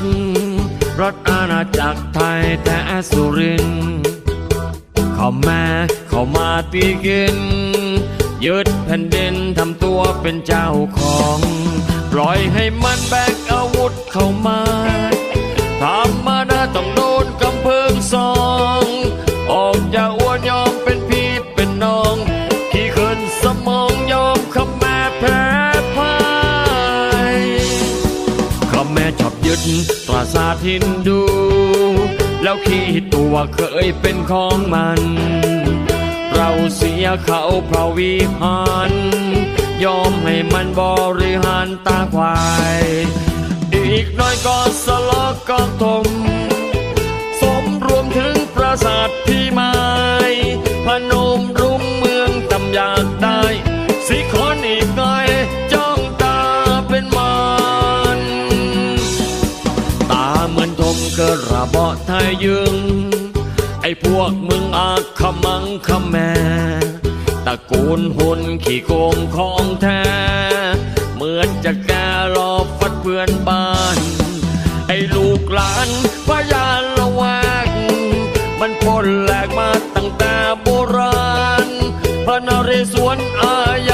ติ รถอาณาจักรไทยแต่สุรินข้าม่เข้ามาตีกิน ยึดแผ่นดินทำตัวเป็นเจ้าของ ปล่อยให้มันแบกอาวุธเข้ามา หินดู แล้วคิดตัวเคยเป็นของมัน เราเสียเขาเพราะวิหารยอมให้มันบริหารตาควาย อีกน้อยก็สลอกก็ทม ระเบาะไทยยึง ไอ้พวกมึงอาขมังขแมตระกูลหุ่นขี้โกงของแท้ เหมือนจะแกรอฟัดเพื่อนบ้าน ไอ้ลูกหลานพยานละแวก มันปนแหลกมาตั้งแต่โบราณพระนเรศวรอาญา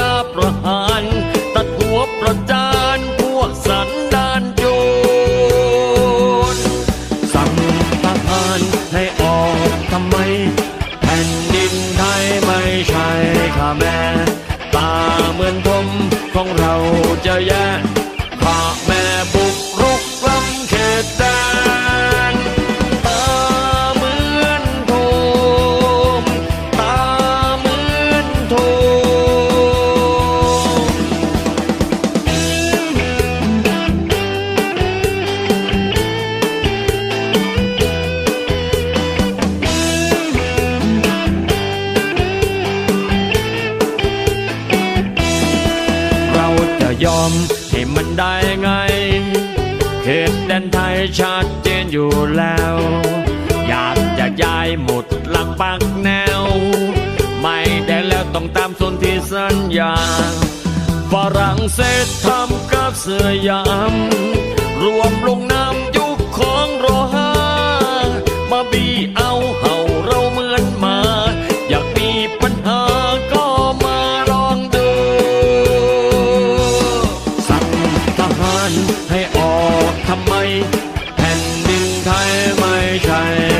จะ ยอมให้มันได้ไง เขตแดนไทยชัดเจนอยู่แล้ว อยากจะย้ายหมดหลักปักแนว ไม่ได้แล้วต้องตามส่วนที่สัญญาฝรั่งเศสทำกับเสือยามรวมลง ไ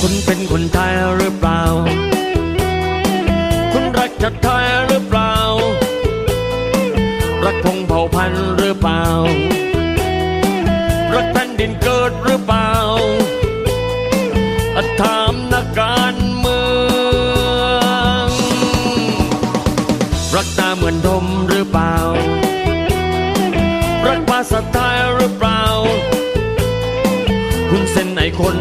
คุณเป็นคนไทยหรือเปล่า คุณรักชาติไทยหรือเปล่า รักพงเผ่าพันธุ์หรือเปล่า รักแผ่นดินเกิดหรือเปล่าอะถามนักการเมือง รักตาเหมือนดมหรือเปล่า รักภาษาไทยหรือเปล่า คุณเส้นไหนคน